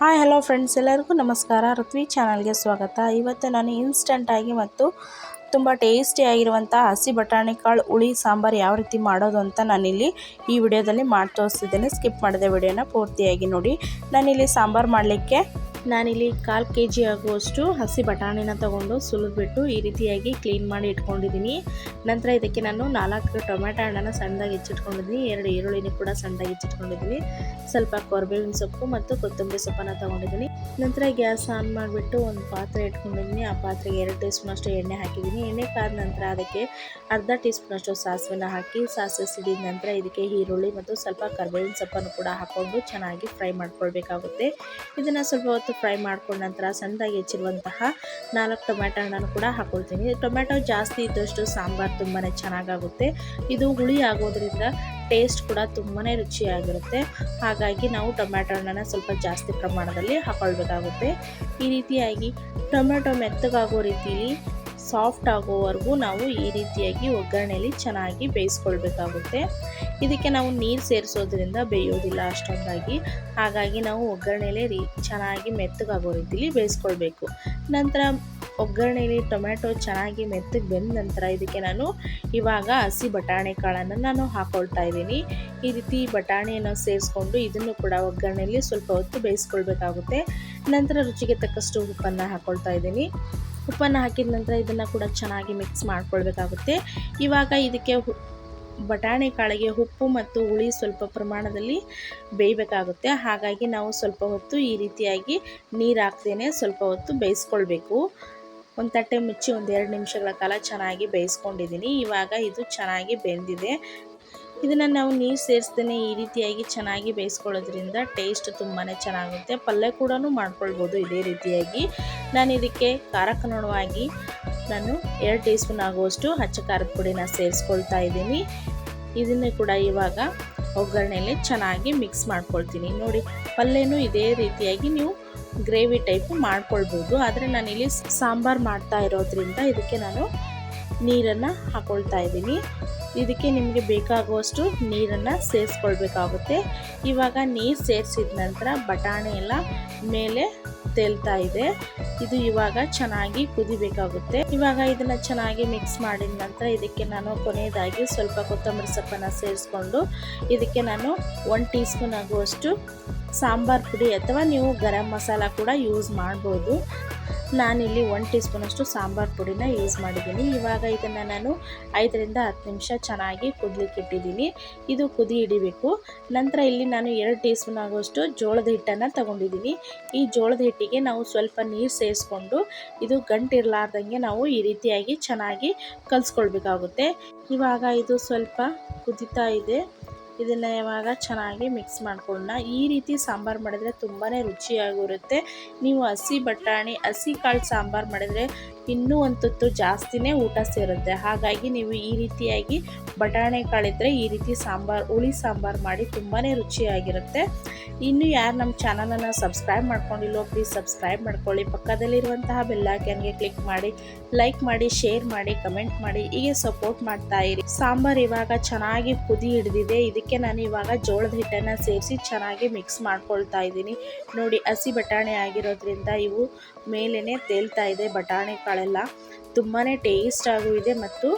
Hi hello friends ಎಲ್ಲರಿಗೂ ನಮಸ್ಕಾರ. ಋತ್ವಿ ಚಾನಲ್ಗೆ ಸ್ವಾಗತ. ಇವತ್ತು ನಾನು ಇನ್ಸ್ಟಂಟಾಗಿ ಮತ್ತು ತುಂಬ ಟೇಸ್ಟಿಯಾಗಿರುವಂಥ ಹಸಿ ಬಟಾಣಿ ಕಾಳು, ಹುಳಿ, ಸಾಂಬಾರು ಯಾವ ರೀತಿ ಮಾಡೋದು ಅಂತ ನಾನಿಲ್ಲಿ ಈ ವಿಡಿಯೋದಲ್ಲಿ ಮಾಡಿ ತೋರಿಸ್ತಿದ್ದೇನೆ ಸ್ಕಿಪ್ ಮಾಡಿದೆ ವಿಡಿಯೋನ ಪೂರ್ತಿಯಾಗಿ ನೋಡಿ. ನಾನಿಲ್ಲಿ ಸಾಂಬಾರು ಮಾಡಲಿಕ್ಕೆ ನಾನಿಲ್ಲಿ ಕಾಲು ಕೆ ಜಿ ಆಗುವಷ್ಟು ಹಸಿ ಬಟಾಣಿನ ತಗೊಂಡು ಸುಲಿದ್ಬಿಟ್ಟು ಈ ರೀತಿಯಾಗಿ ಕ್ಲೀನ್ ಮಾಡಿ ಇಟ್ಕೊಂಡಿದ್ದೀನಿ. ನಂತರ ಇದಕ್ಕೆ ನಾನು ನಾಲ್ಕು ಟೊಮೆಟೊ ಹಣ್ಣನ್ನು ಸಣ್ಣದಾಗಿ ಹೆಚ್ಚಿಟ್ಕೊಂಡಿದ್ದೀನಿ. ಎರಡು ಈರುಳ್ಳಿನ ಕೂಡ ಸಣ್ಣದಾಗಿ ಹೆಚ್ಚಿಟ್ಕೊಂಡಿದ್ದೀನಿ. ಸ್ವಲ್ಪ ಕೊರಬೇವಿನ ಸೊಪ್ಪು ಮತ್ತು ಕೊತ್ತಂಬರಿ ಸೊಪ್ಪನ್ನು ತೊಗೊಂಡಿದ್ದೀನಿ. ನಂತರ ಗ್ಯಾಸ್ ಆನ್ ಮಾಡಿಬಿಟ್ಟು ಒಂದು ಪಾತ್ರೆ ಇಟ್ಕೊಂಡಿದ್ದೀನಿ. ಆ ಪಾತ್ರೆಗೆ ಎರಡು ಟೀ ಸ್ಪೂನಷ್ಟು ಎಣ್ಣೆ ಹಾಕಿದ್ದೀನಿ. ಎಣ್ಣೆ ಕಾದ ನಂತರ ಅದಕ್ಕೆ ಅರ್ಧ ಟೀ ಸ್ಪೂನಷ್ಟು ಸಾಸಿವೆನ ಹಾಕಿ, ಸಾಸಿವೆ ಸಿಡಿದ ನಂತರ ಇದಕ್ಕೆ ಈರುಳ್ಳಿ ಮತ್ತು ಸ್ವಲ್ಪ ಕರ್ಬೇವಿನ ಸೊಪ್ಪನ್ನು ಕೂಡ ಹಾಕ್ಕೊಂಡು ಚೆನ್ನಾಗಿ ಫ್ರೈ ಮಾಡ್ಕೊಳ್ಬೇಕಾಗುತ್ತೆ. ಇದನ್ನು ಸ್ವಲ್ಪ ಹೊತ್ತು ಫ್ರೈ ಮಾಡ್ಕೊಂಡ ನಂತರ ಸಣ್ಣದಾಗಿ ಹೆಚ್ಚಿರುವಂತಹ ನಾಲ್ಕು ಟೊಮೆಟೊ ಹಣ್ಣನ್ನು ಕೂಡ ಹಾಕೊಳ್ತೀನಿ. ಟೊಮೆಟೊ ಜಾಸ್ತಿ ಇದ್ದಷ್ಟು ಸಾಂಬಾರು ತುಂಬಾ ಚೆನ್ನಾಗಾಗುತ್ತೆ. ಇದು ಹುಳಿ ಆಗೋದ್ರಿಂದ ಟೇಸ್ಟ್ ಕೂಡ ತುಂಬಾ ರುಚಿಯಾಗಿರುತ್ತೆ. ಹಾಗಾಗಿ ನಾವು ಟೊಮ್ಯಾಟೊ ಹಣ್ಣನ್ನು ಸ್ವಲ್ಪ ಜಾಸ್ತಿ ಪ್ರಮಾಣದಲ್ಲಿ ಹಾಕೊಳ್ಬೇಕಾಗುತ್ತೆ. ಈ ರೀತಿಯಾಗಿ ಟೊಮೆಟೊ ಮೆತ್ತಗಾಗೋ ರೀತಿಯಲ್ಲಿ ಸಾಫ್ಟ್ ಆಗೋವರೆಗೂ ನಾವು ಈ ರೀತಿಯಾಗಿ ಒಗ್ಗರಣೆಯಲ್ಲಿ ಚೆನ್ನಾಗಿ ಬೇಯಿಸ್ಕೊಳ್ಬೇಕಾಗುತ್ತೆ. ಇದಕ್ಕೆ ನಾವು ನೀರು ಸೇರಿಸೋದ್ರಿಂದ ಬೇಯೋದಿಲ್ಲ ಅಷ್ಟೊಂದಾಗಿ. ಹಾಗಾಗಿ ನಾವು ಒಗ್ಗರಣೆಯಲ್ಲಿ ರೀ ಚೆನ್ನಾಗಿ ಮೆತ್ತಗಾಗೋ ರೀತಿಲಿ ಬೇಯಿಸ್ಕೊಳ್ಬೇಕು. ನಂತರ ಒಗ್ಗರಣೆಯಲ್ಲಿ ಟೊಮೆಟೊ ಚೆನ್ನಾಗಿ ಮೆತ್ತಗೆ ಬೆಂದ ನಂತರ ಇದಕ್ಕೆ ನಾನು ಇವಾಗ ಹಸಿ ಬಟಾಣಿ ಕಾಳನ್ನು ನಾನು ಹಾಕ್ಕೊಳ್ತಾ ಇದ್ದೀನಿ. ಈ ರೀತಿ ಬಟಾಣಿಯನ್ನು ಸೇರಿಸ್ಕೊಂಡು ಇದನ್ನು ಕೂಡ ಒಗ್ಗರಣೆಯಲ್ಲಿ ಸ್ವಲ್ಪ ಹೊತ್ತು ಬೇಯಿಸ್ಕೊಳ್ಬೇಕಾಗುತ್ತೆ. ನಂತರ ರುಚಿಗೆ ತಕ್ಕಷ್ಟು ಉಪ್ಪನ್ನು ಹಾಕ್ಕೊಳ್ತಾ ಇದ್ದೀನಿ. ಉಪ್ಪನ್ನು ಹಾಕಿದ ನಂತರ ಇದನ್ನು ಕೂಡ ಚೆನ್ನಾಗಿ ಮಿಕ್ಸ್ ಮಾಡ್ಕೊಳ್ಬೇಕಾಗುತ್ತೆ. ಇವಾಗ ಇದಕ್ಕೆ ಬಟಾಣಿ ಕಾಳಿಗೆ ಉಪ್ಪು ಮತ್ತು ಹುಳಿ ಸ್ವಲ್ಪ ಪ್ರಮಾಣದಲ್ಲಿ ಬೇಯಬೇಕಾಗುತ್ತೆ. ಹಾಗಾಗಿ ನಾವು ಸ್ವಲ್ಪ ಹೊತ್ತು ಈ ರೀತಿಯಾಗಿ ನೀರು ಹಾಕ್ತೇನೆ ಸ್ವಲ್ಪ ಹೊತ್ತು ಬೇಯಿಸ್ಕೊಳ್ಬೇಕು. ಒಂದು ತಟ್ಟೆ ಮುಚ್ಚಿ ಒಂದು ಎರಡು ನಿಮಿಷಗಳ ಕಾಲ ಚೆನ್ನಾಗಿ ಬೇಯಿಸ್ಕೊಂಡಿದ್ದೀನಿ. ಇವಾಗ ಇದು ಚೆನ್ನಾಗಿ ಬೆಂದಿದೆ. ಇದನ್ನು ನಾವು ನೀರು ಸೇರಿಸ್ತೇನೆ ಈ ರೀತಿಯಾಗಿ ಚೆನ್ನಾಗಿ ಬೇಯಿಸ್ಕೊಳ್ಳೋದ್ರಿಂದ ಟೇಸ್ಟ್ ತುಂಬಾ ಚೆನ್ನಾಗುತ್ತೆ. ಪಲ್ಯ ಕೂಡ ಮಾಡ್ಕೊಳ್ಬೋದು ಇದೇ ರೀತಿಯಾಗಿ. ನಾನು ಇದಕ್ಕೆ ಖಾರಕ್ಕನುಗುಣವಾಗಿ ನಾನು ಎರಡು ಟೀ ಸ್ಪೂನ್ ಆಗುವಷ್ಟು ಹಚ್ಚ ಖಾರದ ಪುಡಿನ ಸೇರಿಸ್ಕೊಳ್ತಾ ಇದ್ದೀನಿ. ಇದನ್ನು ಕೂಡ ಇವಾಗ ಒಗ್ಗರಣೆಯಲ್ಲಿ ಚೆನ್ನಾಗಿ ಮಿಕ್ಸ್ ಮಾಡ್ಕೊಳ್ತೀನಿ. ನೋಡಿ, ಪಲ್ಯನೂ ಇದೇ ರೀತಿಯಾಗಿ ನೀವು ಗ್ರೇವಿ ಟೈಪ್ ಮಾಡ್ಕೊಳ್ಬೋದು. ಆದರೆ ನಾನಿಲ್ಲಿ ಸಾಂಬಾರು ಮಾಡ್ತಾ ಇರೋದ್ರಿಂದ ಇದಕ್ಕೆ ನಾನು ನೀರನ್ನು ಹಾಕ್ಕೊಳ್ತಾ ಇದ್ದೀನಿ. ಇದಕ್ಕೆ ನಿಮಗೆ ಬೇಕಾಗುವಷ್ಟು ನೀರನ್ನು ಸೇರಿಸ್ಕೊಳ್ಬೇಕಾಗುತ್ತೆ. ಇವಾಗ ನೀರು ಸೇರಿಸಿದ ನಂತರ ಬಟಾಣಿ ಎಲ್ಲ ಮೇಲೆ ತೇಲ್ತಾ ಇದೆ. ಇದು ಇವಾಗ ಚೆನ್ನಾಗಿ ಕುದಿಬೇಕಾಗುತ್ತೆ. ಇವಾಗ ಇದನ್ನ ಚೆನ್ನಾಗಿ ಮಿಕ್ಸ್ ಮಾಡಿದ ನಂತರ ಇದಕ್ಕೆ ನಾನು ಕೊನೆಯದಾಗಿ ಸ್ವಲ್ಪ ಕೊತ್ತಂಬರಿ ಸೊಪ್ಪನ್ನು ಸೇರಿಸ್ಕೊಂಡು ಇದಕ್ಕೆ ನಾನು ಒನ್ ಟೀ ಸ್ಪೂನ್ ಆಗುವಷ್ಟು ಸಾಂಬಾರ್ ಪುಡಿ ಅಥವಾ ನೀವು ಗರಂ ಮಸಾಲ ಕೂಡ ಯೂಸ್ ಮಾಡ್ಬೋದು. ನಾನಿಲ್ಲಿ ಒನ್ ಟೀ ಸ್ಪೂನಷ್ಟು ಸಾಂಬಾರು ಪುಡಿನ ಯೂಸ್ ಮಾಡಿದ್ದೀನಿ. ಇವಾಗ ಇದನ್ನು ನಾನು ಐದರಿಂದ ಹತ್ತು ನಿಮಿಷ ಚೆನ್ನಾಗಿ ಕುದಲಿಕ್ಕೆ ಇಟ್ಟಿದ್ದೀನಿ. ಇದು ಕುದಿ ಹಿಡಿಬೇಕು. ನಂತರ ಇಲ್ಲಿ ನಾನು ಎರಡು ಟೀ ಸ್ಪೂನ್ ಆಗುವಷ್ಟು ಜೋಳದ ಹಿಟ್ಟನ್ನು ತಗೊಂಡಿದ್ದೀನಿ. ಈ ಜೋಳದ ಹಿಟ್ಟಿಗೆ ನಾವು ಸ್ವಲ್ಪ ನೀರು ಸೇರಿಸ್ಕೊಂಡು ಇದು ಗಂಟಿರಲಾರ್ದಂಗೆ ನಾವು ಈ ರೀತಿಯಾಗಿ ಚೆನ್ನಾಗಿ ಕಲಿಸ್ಕೊಳ್ಬೇಕಾಗುತ್ತೆ. ಇವಾಗ ಇದು ಸ್ವಲ್ಪ ಕುದಿತಾ ಇದೆ. ಇದನ್ನು ಯಾವಾಗ ಚೆನ್ನಾಗಿ ಮಿಕ್ಸ್ ಮಾಡ್ಕೊಳ್ಳೋಣ ಈ ರೀತಿ ಸಾಂಬಾರು ಮಾಡಿದ್ರೆ ತುಂಬಾ ರುಚಿಯಾಗಿರುತ್ತೆ. ನೀವು ಹಸಿ ಬಟಾಣಿ, ಹಸಿ ಕಾಳು ಸಾಂಬಾರು ಮಾಡಿದರೆ ಇನ್ನೂ ಒಂದು ತುತ್ತು ಜಾಸ್ತಿನೇ ಊಟ ಸೇರುತ್ತೆ. ಹಾಗಾಗಿ ನೀವು ಈ ರೀತಿಯಾಗಿ ಬಟಾಣೆ ಕಾಳಿದ್ರೆ ಈ ರೀತಿ ಸಾಂಬಾರು, ಹುಳಿ ಸಾಂಬಾರು ಮಾಡಿ ತುಂಬಾ ರುಚಿಯಾಗಿರುತ್ತೆ. ಇನ್ನು ಯಾರು ನಮ್ಮ ಚಾನಲನ್ನು ಸಬ್ಸ್ಕ್ರೈಬ್ ಮಾಡ್ಕೊಂಡಿಲ್ಲೋ ಪ್ಲೀಸ್ ಸಬ್ಸ್ಕ್ರೈಬ್ ಮಾಡ್ಕೊಳ್ಳಿ. ಪಕ್ಕದಲ್ಲಿರುವಂತಹ ಬೆಲ್ಲೈಕನ್ಗೆ ಕ್ಲಿಕ್ ಮಾಡಿ ಲೈಕ್ ಮಾಡಿ ಶೇರ್ ಮಾಡಿ ಕಮೆಂಟ್ ಮಾಡಿ, ಹೀಗೆ ಸಪೋರ್ಟ್ ಮಾಡ್ತಾ ಇರಿ. ಸಾಂಬಾರು ಇವಾಗ ಚೆನ್ನಾಗಿ ಕುದಿ ಹಿಡಿದಿದೆ. ಇದಕ್ಕೆ ನಾನು ಇವಾಗ ಜೋಳದ ಹಿಟ್ಟನ್ನು ಸೇರಿಸಿ ಚೆನ್ನಾಗಿ ಮಿಕ್ಸ್ ಮಾಡ್ಕೊಳ್ತಾ ಇದ್ದೀನಿ. ನೋಡಿ, ಹಸಿ ಬಟಾಣಿ ಆಗಿರೋದ್ರಿಂದ ಇವು ಮೇಲೇ ತೇಲ್ತಾ ಇದೆ ಬಟಾಣಿ ಕಾಳೆಲ್ಲ ತುಂಬಾ ಟೇಸ್ಟ್ ಆಗೂ ಇದೆ ಮತ್ತು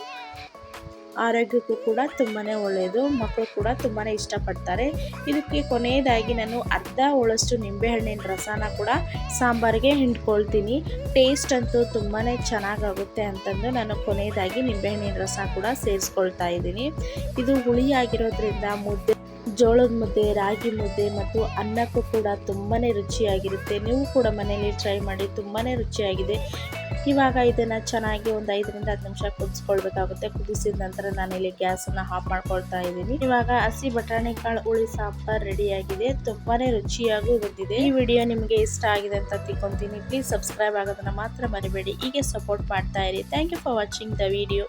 ಆರೋಗ್ಯಕ್ಕೂ ಕೂಡ ತುಂಬಾ ಒಳ್ಳೆಯದು ಮಕ್ಕಳು ಕೂಡ ತುಂಬಾ ಇಷ್ಟಪಡ್ತಾರೆ. ಇದಕ್ಕೆ ಕೊನೆಯದಾಗಿ ನಾನು ಅರ್ಧ ಒಳಷ್ಟು ನಿಂಬೆಹಣ್ಣಿನ ರಸನ ಕೂಡ ಸಾಂಬಾರಿಗೆ ಹಿಂಡ್ಕೊಳ್ತೀನಿ. ಟೇಸ್ಟ್ ಅಂತೂ ತುಂಬಾ ಚೆನ್ನಾಗಾಗುತ್ತೆ ಅಂತಂದು ನಾನು ಕೊನೆಯದಾಗಿ ನಿಂಬೆಹಣ್ಣಿನ ರಸ ಕೂಡ ಸೇರಿಸ್ಕೊಳ್ತಾ ಇದ್ದೀನಿ. ಇದು ಹುಳಿಯಾಗಿರೋದ್ರಿಂದ ಮುದ್ದೆ ಜೋಳದ ಮುದ್ದೆ, ರಾಗಿ ಮುದ್ದೆ ಮತ್ತು ಅನ್ನಕ್ಕೂ ಕೂಡ ತುಂಬಾ ರುಚಿಯಾಗಿರುತ್ತೆ. ನೀವು ಕೂಡ ಮನೆಯಲ್ಲಿ ಟ್ರೈ ಮಾಡಿ ತುಂಬಾ ರುಚಿಯಾಗಿದೆ. ಇವಾಗ ಇದನ್ನು ಚೆನ್ನಾಗಿ ಒಂದು ಐದರಿಂದ ಹತ್ತು ನಿಮಿಷ ಕುದಿಸ್ಕೊಳ್ಬೇಕಾಗುತ್ತೆ. ಕುದಿಸಿದ ನಂತರ ನಾನಿಲ್ಲಿ ಗ್ಯಾಸನ್ನು ಆಫ್ ಮಾಡ್ಕೊಳ್ತಾ ಇದ್ದೀನಿ. ಇವಾಗ ಹಸಿ ಬಟಾಣಿ ಕಾಳು ಹುಳಿ ಸಾಂಬಾರ್ ರೆಡಿಯಾಗಿದೆ ತುಂಬಾ ರುಚಿಯಾಗೂ ಬಂದಿದೆ. ಈ ವಿಡಿಯೋ ನಿಮಗೆ ಇಷ್ಟ ಆಗಿದೆ ಅಂತ ತಿಳ್ಕೊತೀನಿ. ಪ್ಲೀಸ್ ಸಬ್ಸ್ಕ್ರೈಬ್ ಆಗೋದನ್ನು ಮಾತ್ರ ಮರಿಬೇಡಿ. ಹೀಗೆ ಸಪೋರ್ಟ್ ಮಾಡ್ತಾ ಇರಿ. Thank you for watching the video